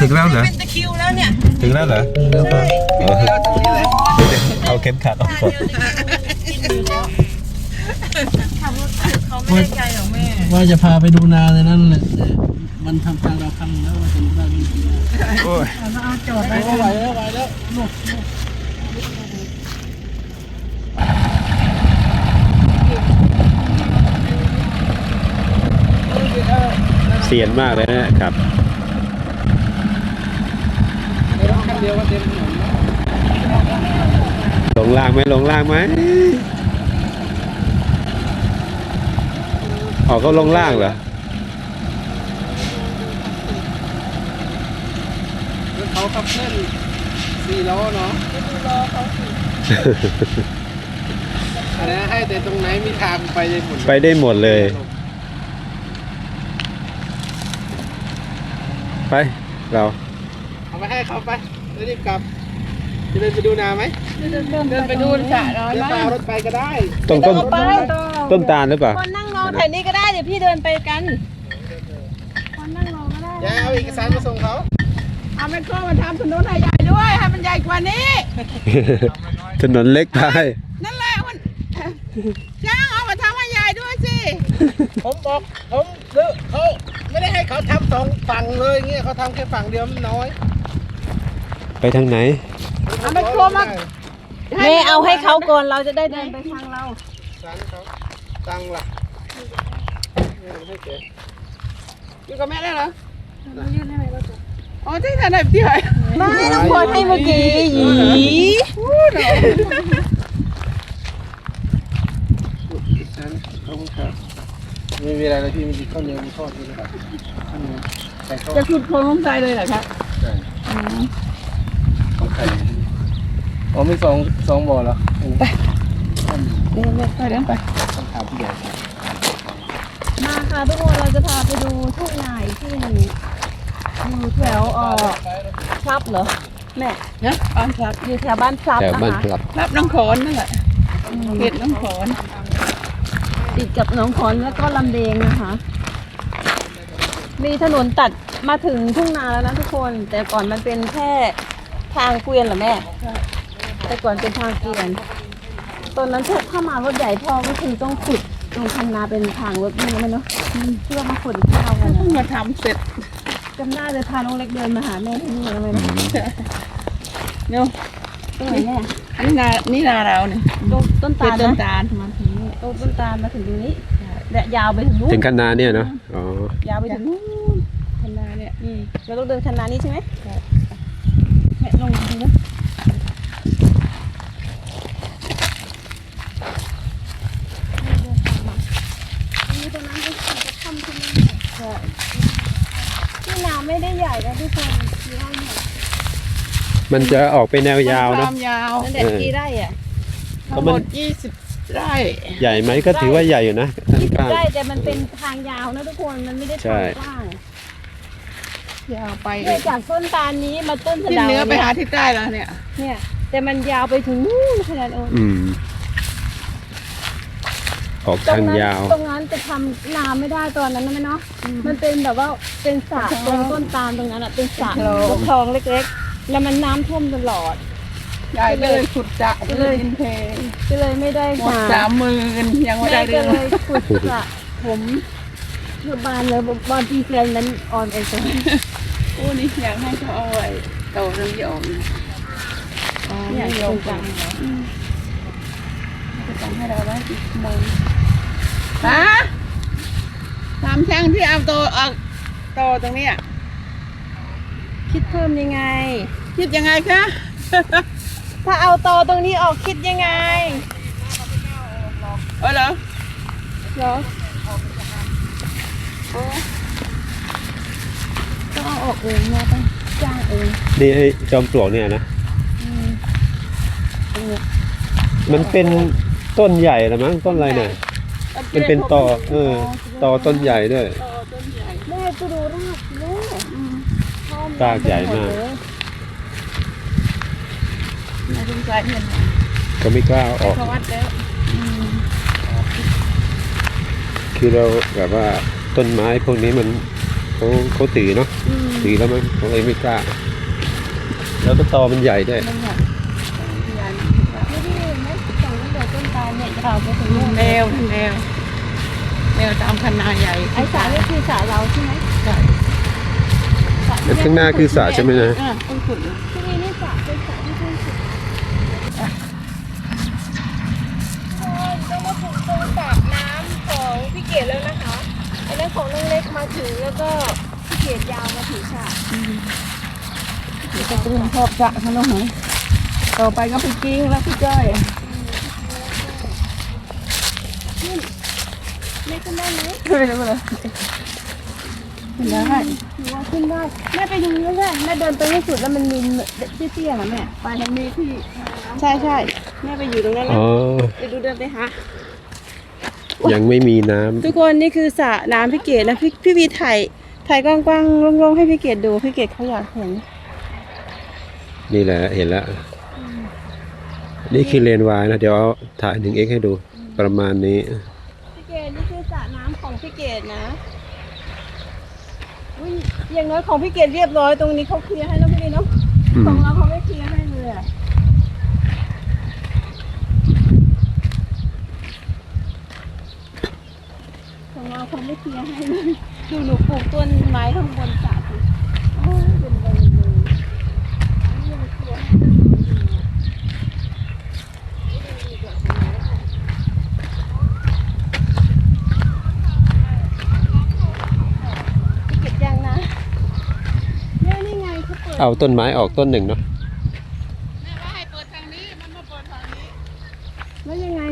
ถึงแล้วเหรอ เป็นตะคริวแล้วเนี่ยถึงแล้วเหรอใช่อ๋อเราตรงนี้เลยเดี๋ยวเอาเข็มขัดออกก่อนเขาไม่ได้ใจหรอกแม่ว่าจะพาไปดูนาเลยนั่นแหละแต่มันทำทางเราพังแล้วว่าจะได้ไม่ดีโอ้ยจอดไปไหวแล้วไหวแล้วนู่นเสียนมากเลยนะครับ ในรถคันเดียวก็เต็มถนนแล้ว ล งล่างไหมลงล่างไหมออกก็ลงล่างเหรอรถเขาขับเส้นสี่ล้อเนาะอันนี้ให้แต่ตรงไหนมีทางไปได้หมดไปได้หมดเลย ไป เรา เอาไปให้เขาไปแล้วรีบกลับ จะเดินไปดูนาไหมเดินไปดูสระน้อยเดินมาไปเอารถไปก็ได้ต้นต้นไปต้นตาลหรือเปล่าคนนั่งรอแถวนี้ก็ได้เดี๋ยวพี่เดินไปกัน คนนั่งรอก็ได้อย่าเอาเอกสารมาส่งเขาเอาไมโครมาทำถนนให้ใหญ่ด้วยให้มันใหญ่กว่านี้ ถนนเล็กไปนั่นแหละมันจ้างเอามาทำให้ใหญ่ด้วยสิ ผมบอกผมซื้อเขาไม่ได้ให้เขาทำสองฝั่งเลยเงี้ยเขาทำแค่ฝั่งเดียวมันน้อย ไปทางไหน เอาไมโครมาแม่เอาให้เขาก่อนเราจะได้เดินไปทางเราสารเขาตังค์ล่ะไม่ให้แกอยู่กับแม่ได้เหรออ๋อที่ไหนพี่หอยไม่ต้องพอให้เมื่อกี้หยีสารขอบคุณครับไม่มีอะไรเลยพี่มีข้าวเหนียวมีทอดด้วยนะครับข้าวเหนียวใส่ทอดจะสุดโคนลงใจเลยเหรอครับใช่ของไข่ อ๋อมีสองสองบ่อเหรอไปเดินไปเดินไปต้องถามผู้ใหญ่ครับมาค่ะทุกคนเราจะพาไปดูทุ่งนาอีกที่หนึ่งอยู่แถวเอ่อพลับเหรอแม่นะบ้านพลับอยู่แถวบ้านพลับแถวนะบ้านคะพลับพลับน้องขอนนั่นแหละเขตน้องขอนติดกับน้องขอนแล้วก็ลำเดงนะคะ มีถนนตัดมาถึงทุ่งนาแล้วนะทุกคน แต่ก่อนมันเป็นแค่ทางเกวียนเหรอแม่ แต่ก่อนเป็นทางเกวียน ตอนนั้นถ้าถ้ามารถใหญ่พ่อก็คือต้องขุดตรงคันนาเป็นทางรถนี่ไหมเนาะเพื่อมาขนข้าวกันเพิ่งมาทำเสร็จจำได้เลยพาน้องเล็กเดินมาหาแม่ที่นี่แล้วไหมเนาะเนาะตรงไหนแม่อันนี้นานี่นาเราเนี่ยตรงต้นตาลต้นนะตาลมาถึงนี่ตรงต้นตาลมาถึงตรงนี้และยาวไปถึงนู้นถึงคันนาเนี่ยเนาะอ๋อยาวไปถึงนู้นคันนาเนี่ยอืมเราต้องเดินคันนานี้ใช่ไหมแม่ลงดูนะ มีตรงนั้นเป็นจะทำที่นี่ที่นา ไม่ได้ใหญ่นะทุกคนกี่ไร่เนี่ยมันจะออกไปแนวยาวคเนาะวามยาวนั่นแหละเออกี่ไร่อะทั้งหมดยี่สิบไร่ใหญ่ไหมก็ถือว่าใหญ่อยู่นะยี่สิบข้าง ไร่แต่มันเป็นทางยาวนะทุกคนมันไม่ได้ใช่ ทางกว้างยาวไปเนี่ยจากต้นตาลนี้มาต้นสะที่เดาเหนื้อไปเนี่ยหาที่ใต้แล้วเนี่ย เนี่ย แต่มันยาวไปถึงนู่นขนาดโอ้อืม ออกตรทางงนั้นยาว ตรงนั้นจะทำนาไม่ได้ตอนนั้นนะแม่เนาะมันเป็นแบบว่าเป็นสระตรงต้นตาลตรงนั้นอะเป็นสระคลองเล็กๆ แล้วมันน้ำท่วมตลอด ยายก็เลยขุดจะก็เลยอินเพก็เลยไม่ได้หมดมาสามหมื่นยังไม่แม่ได้ก็เรื่องเลยขุดสระผมเพื่อบ้านเลยบางทีแฟนนั้นออนไอซ์โอ้นี่อยากให้เขาเอาไว้โตเรื่องที่ออกเนี่ยอ๋อเนี่ยไม่ยตอรมงกลางจะต้องให้เราไว้อีกโมง ฮะทำช่างที่เอาโตเอาโตตรงเนี้ยคิดเพิ่มยังไง คิดยังไงคะ ถ้าเอาโตตรงนี้ออกคิดยังไง เออเหรอเหรอต้องเอาออกเองนะต้องจ้างเองนี่ไอ้จอมปลวกเนี่ยนะมันเป็นต้นใหญ่ละมั้งต้นอะไรเนี่ย มันเป็นตอเออตอต้นใหญ่ด้วย แม่ก็ดูรากแม่ชอบรากใหญ่มากเลยมาถึงสายเห็นก็ไม่กล้าเอาออก เขาวัดแล้วคือเราแบบว่าต้นไม้พวกนี้มันเขาเขาถือเนาะอืมถือแล้วมันเขาเลยไม่กล้า แล้วก็ตอมันใหญ่ด้วย มันใหญ่ไม่ได้เห็นไหมฝั่งนั้นแต่ต้นตาล เนี่ยยาวไปถึงนู่นแนวแนวแนวตามคันนาใหญ่ไอ้สานี่คือสาเราใช่ไหมใช่สระที่ข้างหน้าคือสระใช่ไหมนะอะต้องขุดที่นี่นี่สระเป็นสระที่ขึ้นสุดต้องมาถึงตรงปากน้ำของพี่เกดแล้วนะคะอันนั้นของน้องเล็กมาถึงแล้วก็พี่เกดยาวมาถึงฉากเดี๋ยวจะเตรียมครอบสระข้างนอกหน่อยต่อไปก็พี่กิ้งแล้วพี่จ้อย ไม่ ขึ้นได้ไหมเฮ้ยเลยขึ้นได้หนูว่าขึ้นได้แม่ไปดูนี่แม่แม่เดินไปให้สุดแล้วมันมีเตี้ยๆนะแม่ไปทางนี้ที่ใช่ใช่แม่ไปอยู่ตรงนั้นแล้อ๋วอไปดูเดินไปหายังไม่มีน้ำทุกคนนี่คือสระน้ำพี่เกดนะพี่พี่วีถ่ายถ่ายกว้างๆโล่งๆให้พี่เกดดูพี่เกดเขาอยากเห็น นี่แหละเห็นแล้วนี่คือเลนวายนะ เดี๋ยวเอาถ่ายหนึ่งเอ็กให้ดูประมาณนี้ นะอุ๊ยอย่างน้อยของพี่เกดเรียบร้อยตรงนี้เขาเคลียร์ให้แล้วพี่วีเนาะอืมของเราเขาไม่เคลียร์ให้เลยอะของเราเขาไม่เคลียร์ให้เลยดูหนูปลูกต้นไม้ข้างบนสระสิโอ้ยเป็นใบเลยนี่ยังเคลียร์ให้เลยเก็บยังนะเนี่ยนี่ไง เขาเปิดเอาต้นไม้ออกต้นหนึ่งเนาะแม่ว่าให้เปิดทางนี้มันมาเปิดทางนี้แล้วยังไง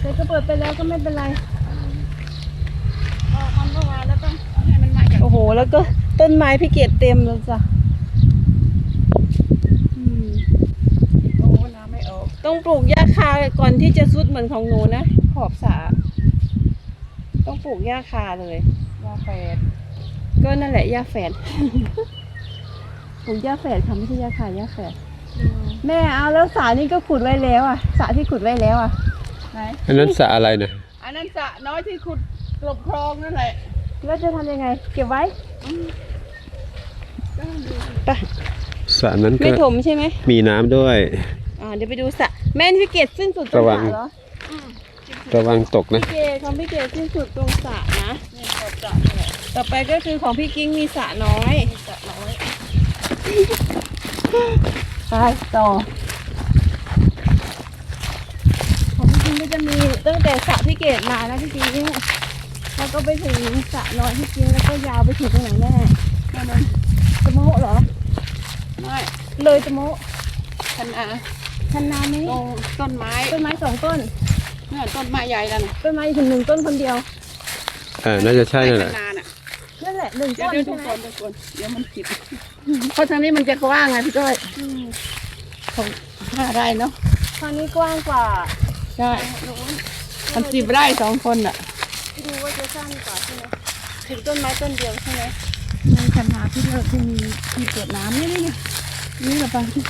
แต่ก็เปิดไปแล้วก็ไม่เป็นไรออกมันก็มาแล้วต้องเอาให้มันมาจากโอ้โห แล้วก็ต้นไม้พี่เกดเต็มแล้วจ้ะอืมโอ้น้ำไม่ออกต้องปลูกหญ้าคาก่อนที่จะซุดเหมือนของหนูนะขอบสระต้องปลูกหญ้าคาเลยยาแฝด ก็นั่นแหละหญ้าแฝดปลูกหญ้าแฝดค่ะไม่ใช่หญ้าคาหญ้าแฝดแม่เอาแล้วสระนี่ก็ขุดไว้แล้วอะสระที่ขุดไว้แล้วอะไหนอันนั้นสระอะไรนะอันนั้นสระน้อยที่ขุดกลบคลองนั่นแหละแล้วจะทำยังไง เก็บไว้ไปสระนั้นก็ไม่ถมใช่ไหมมีน้ำด้วย อ่าเดี๋ยวไปดูสระแม่นี่พี่เกดสิ้นสุดตรงระวัสงระเหรอระวังตกนะ พี่เกดของพี่เกดสิ้นสุดตรงสระนะ นี่ขอบสระนี่แหละต่อไปก็คือของพี่กิ้งมีสระน้อยสระน้อยไปต่อ ของพี่กิ้งก็จะมีตั้งแต่สระพี่เกดมานะพี่กิ้งแล้วก็ไปถึงสระน้อยพี่กิ้งแล้วก็ยาวไปถึงตรงไหนแน่นั่นมันตะโมะเหรอไม่เลยตะโมะคันอาคันนานี้ต้นไม้ต้นไม้สองต้นเนี่ยต้นไม้ใหญ่นั่นน่ะต้นไม้ถึงหนึ่งต้นคนเดียว อ่าน่าจะใช่นั่นแหคัละนนาน่ะนั่นแหละหนึ่งเดี๋ยต้วนเดี๋ยวใช่ทุกไหมคนทุกคนเดี๋ยวมันผิด เพราะทางนี้มันจะกว้างไงพี่จ้อยอืมของห้าไร่เนาะทางนี้กว้างกว่าใช่มันสิบไร่สองคนอะดูว่าจะสั้นกว่าใช่ไหมถึงต้นไม้ต้นเดียวใช่ไหมในคันนาที่เราที่มีที่เกิดน้ำนี่นี่นี่นี่ละปังที่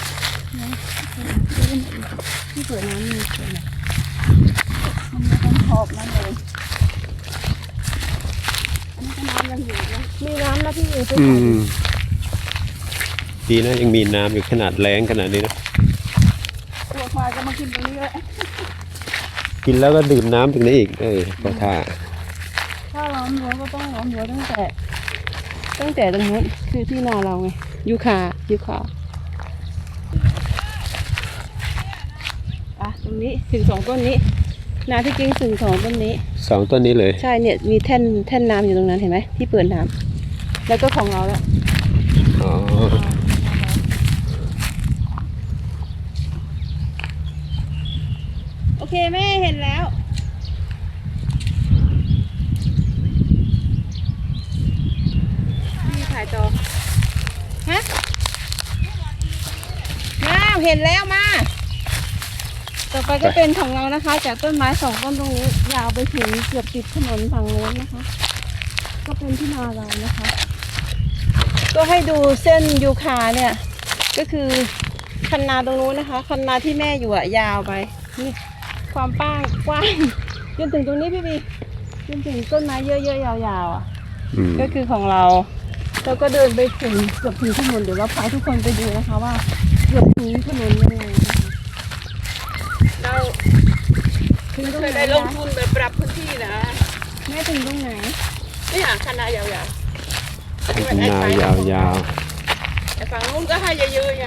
ที่เปิดน้ำมีเปิดน้มันไม่ต้องขอบนั่นเลยอันนี้ก็น้ำยังอยู่นะำ มีน้ำนะพี่เอ๋ไปอืถ่ายมดีนะยังมีน้ำอยู่ขนาดแรงขนาดนี้นะตัวควายก็มากินตรงนี้เลยกินแล้วก็ดื่มน้ำตรงนี้อีก เออขอท่าถ้าล้อมรั้วก็ต้องล้อมรั้วตั้งแต่ ตั้งแต่ตรงนู้นคือที่นาเราไงยูคายูคาอะตรงนี้ถึงสองต้นนี้ นาพี่กิ้งถึงสองต้นนี้ สองต้นนี้เลย ใช่เนี่ยมีแท่นแท่นน้ำอยู่ตรงนั้นเห็นไหมที่เปิดน้ำแล้วก็ของเราแล้วอ๋อโอเคแม่เห็นแล้วนี่ถ่ายต่อฮะมาเห็นแล้วมา ต่อไปก็เป็นของเรานะคะ จากต้นไม้สองต้นตรงนี้ยาวไปถึงเกือบติดถนนฝั่งโน้นนะคะ ก็เป็นที่นาเรานะคะ ก็ให้ดูเส้นยูคาเนี่ย ก็คือคันนาตรงนู้นนะคะ คันนาที่แม่อยู่อะยาวไปนี่ความป้างกว้างจนถึงตรงนี้พี่บีจนถึงต้นไม้เยอะๆยาวๆอะอืมก็คือของเราเราก็เดินไปถึงเกือบถึงถนนเดี๋ยวเราพาทุกคนไปดูนะคะว่าเกือบถึงถนนยังไงนะคะ เรา ถึงตรงเคไหนยได้ลงนะทุนแบบปรับพื้นที่นะแม่ถึงตรงไหนนี่อะคณะยาวๆคันนายาวแต่ฝั่งนู้นก็ให้เยอะๆไง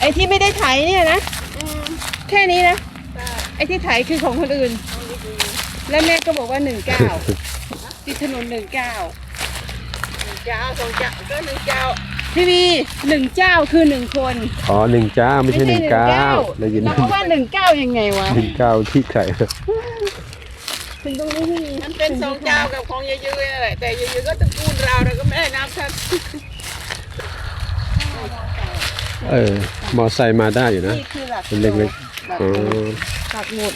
ไอ้ที่ไม่ได้ไถเนี่ยนะอืมแค่นี้นะใช่ไอ้ที่ไถคือของคนอื่นเอาดีแล้วแม่ก็บอกว่าหนึ่งเก้าติดถนนหนึ่งเก้าๆหนึ่งเจ้าสองเจ้าก็หนึ่งเจ้า พี่วีหนึ่งเจ้าคือหนึ่งคนๆอ๋อหนึ่งจ้าไม่ใช่หนึ่งเก้าได้ยินเราก็ว่าหนึ่งเก้ายังไงวะหนึ่งเก้าที่ใครถึงตรงนี้พี่วีมันเป็นสองเจ้ากับของเยอะๆนั่นแหละแต่เยอะๆก็ตระกูลเราเราก็ไม่ได้นับท่านเออมอไซค์มาได้อยู่นะนี่คือหลักเป็นเล็กหลักอ๋อหลักหมด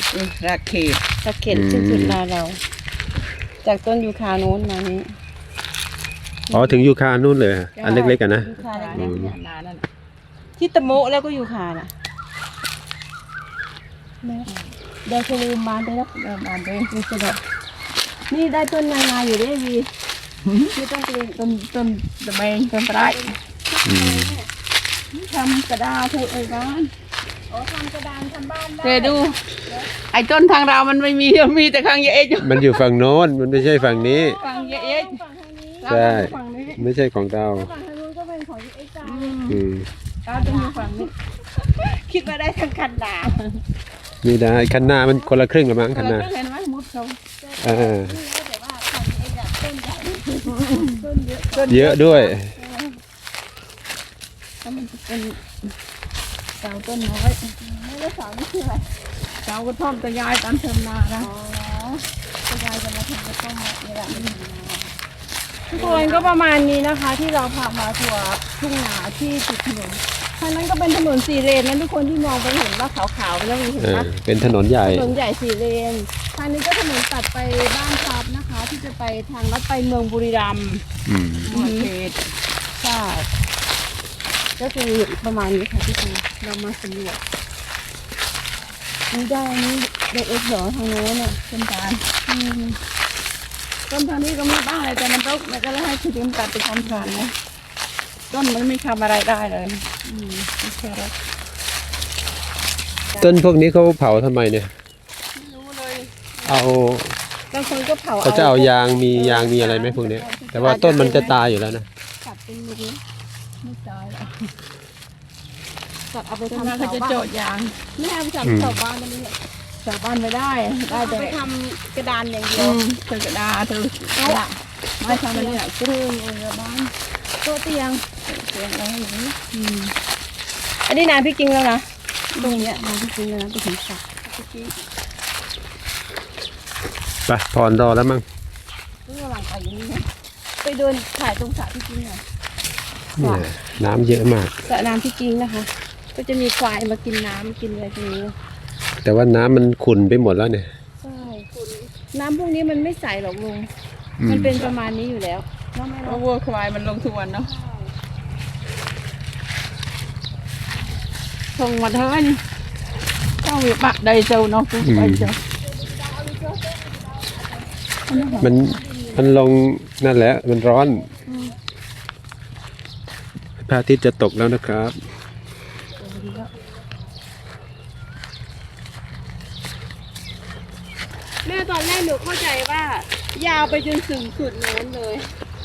รักเขตตะเข็นอืมสิ้นสุดลาเรา จากต้นยูคาโน้นมานี้ อ๋อถึงยูคานู่นเลยอะอันเล็กๆกันนะ ยูคาอืเล็กมนานนั่นๆที่ตะโมะแล้วก็ยูคาน่ะเนี่ยเดี๋ยวจะลืมมาได้แล้วเริ่มมาเด้มีสะดอกนี่ได้ต้นนานาอยู่ด้วยวีไม่ต้องเกรงต้นต้นตะเบงต้นปลายอืมทำกระดาษเธอเอ้ยบ้านอ๋อทำกระดานทำบ้านได้เธอดู ไอ้ต้นทางเรามันไม่มีมีแต่ข้างเยเออยู่มันอยู่ฝั่งโน้นมันไม่ใช่ฝั่งนี้ฝั่งเยเอฝั่งทางนี้ ใช่ ฝั่งนี้ไม่ใช่ของเราฝั่งทางนู้นก็เป็นของยูเอ็กซ์จ้าอืมเราต้องอยู่ฝั่งนี้ คิดว่าได้ทั้งคันดาบนี่ได้คันหน้ามันคนละครึ่งละมั้งคันหเราน้าก็เห็นไหมมุดเขาเออแต่ว่าของยูเอ็กซ์อะต้นใหญ่ต้นเยอะเยอะด้วยแล้วมันจะเป็นเสาต้นน้อยไม่ได้สอนนี่คืออะไรเสากระท่อมตะยายตามเทอมนานะคุณยายจะมาทำกระต้มนี่แหละ ทุกคนก็ประมาณนี้นะคะ ที่เราพามาทัวร์ทุ่งนาที่ติดถนนทางนั้นก็เป็นถนนสี่เลนนั้นทุกคนที่มองไปเห็นว่าขาวๆไปแล้วมีเห็นเออปะเป็นถนนใหญ่ถนนใหญ่สี่เลนทางนี้ก็ถนนตัดไปบ้านทับนะคะ ที่จะไปทางลัดไปเมืองบุรีรัมย์อืมหัวเขตใช่ก็คือประมาณนี้ค่ะที่คุณเรามาสำรวจนี่ได้อันนี้เด็กเอ็กซ์เหรอทางโน้นอะต้นตาลอืม ต้นทางนี้ก็มีบ้างเลยแต่มันรกมันก็เลยให้ที่ดินตัดไปทำสารนะต้นมันไม่ทำอะไรได้เลยอืมไม่แค่รกต้นพวกนี้เขาเผาทำไมเนี่ย ไม่รู้เลยเอาบางคนก็เผาเขาจะเอายางมียางมีอะไรไหมพวกเนี้ยแต่ว่าต้นมันจะตายอยู่แล้วนะ ตัดเป็นมุกนี้ไม่ตายหรอกตัดเอาไปต้นทำนั้นเขาเสาจะบ้าโจนทย์ยาง ไม่เอาไปอืมทำเสาบ้านนั่นเองชาวบ้านไม่ได้ ได้เอาแต่ไปทำกระดานอย่างเดียอืวมเธอกระดาษเธอละไม่ทำอะไรเนี่ยเครื่องเองบ้านโต๊ะเตียงเสียงอะไรอย่างนี้อืมอันนี้นานพี่กิงแล้วนะตรงเนี้ยนานพี่กิงแล้วนะไปถึงสระไปพรรอแล้วมั้งเมื่อหลังไปอย่างนี้นะไปเดินถ่ายตรงสระพี่กิงหน่อยเนี่ยน้ำเยอะมาก สระน้ำพี่กิงนะคะ ก็จะมีควายมากินน้ำกินอะไรตรงนี้ แต่ว่าน้ำมันขุ่นไปหมดแล้วเนี่ย ใช่น้ำพวกนี้มันไม่ใสหรอกลุง อืม มันเป็นประมาณนี้อยู่แล้วเนาะแม่เพเนาะราะวัวควายมันลงทุกวันเนาะส่งมาเถอะนี่ต้องมีปะใดเจ้าเนาะไปเจ้ามันมันลงนั่นแหละ มันร้อนพระอาทิตย์จะตกแล้วนะครับแม่ตอนแรกหนูเข้าใจว่า ยาวไปจนถึงสุดโน้นเลย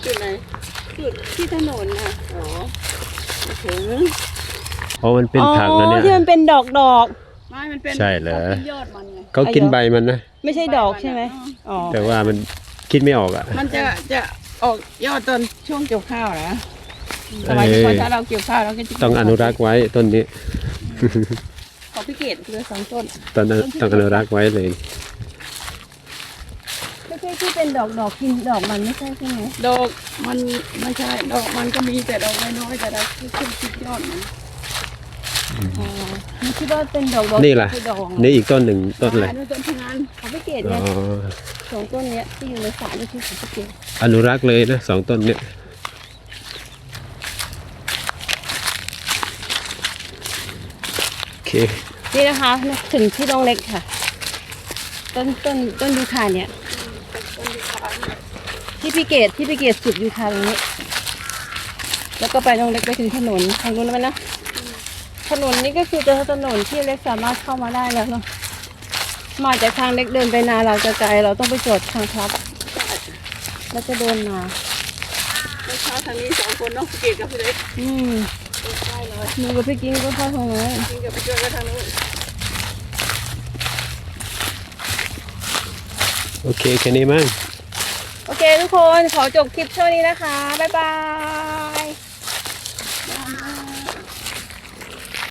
จุดไหนสุดที่ถนนน่ะอ๋อไม่ถึงอ๋อมันเป็นผักนะเนี่ยอ๋อที่มันเป็นดอกดอกไม่มันเป็นใช่เหรอขาป็นยอดมันไงเขากินใบมันนะๆไม่ใช่ดอกใช่ไหมอ๋อแต่ว่ามันคิดไม่ออกอะ มันจะจะออกยอดตอนช่วงเกี่ยวข้าวนะสมัยเอ้ยก่อนถ้าเราเกี่ยวข้าวเราก็จะต้องอนุรักษ์ไว้ต้นนี้ ของพี่เกดเหลือสองต้นตอนนั้นต้องอนุรักษ์ไว้เลยไม่ ใช่ที่เป็นดอกดอกกินดอกมันไม่ใช่ใช่ไหมดอกมันไม่ใช่ ดอกมันก็มีแต่ดอกน้อยๆแต่เราขึ้นคิดยอดมันอ๋อหนูคิดว่าเป็นดอกดอกนี่ล่ะ คือดอกนี่อีกต้นหนึ่งต้นอะไราดูต้นทำงานของพี่เกดอ๋เนี่ยอสองต้นเนี้ยที่อยู่ในสระนี่คือของพี่เกดอนุรักษ์เลยนะสองต้นเนี่ยโอเคนี่นะคะ ถึงที่น้องเล็กค่ะ ต้นต้นต้นยูคาเนี่ยต้นยู ที่พี่เกดที่พี่เกดสุดอยู่ทางนี้ แล้วก็ไปน้องเล็กไปถึงถนนทางนู้นแล้วมั้ยนะถนนนี้ก็คือจะถนนที่เล็กสามารถเข้ามาได้แล้วเนาะมาจากทางเล็กเดินไปนาเราจะไกลเราต้องไปจอดทางครับแล้วจะเดินมาเมื่อเช้าทางนี้สองคนเน้องเกดกับพี่เล็กอืมใช่เลยหนูกับพี่กิ้งก็เข้าทางนั้นกินกับพี่จอยก็ทางนู้นโอเคแค่นี้มั้ง โอเคทุกคนขอจบคลิปเท่านี้นะคะ บ๊ายบาย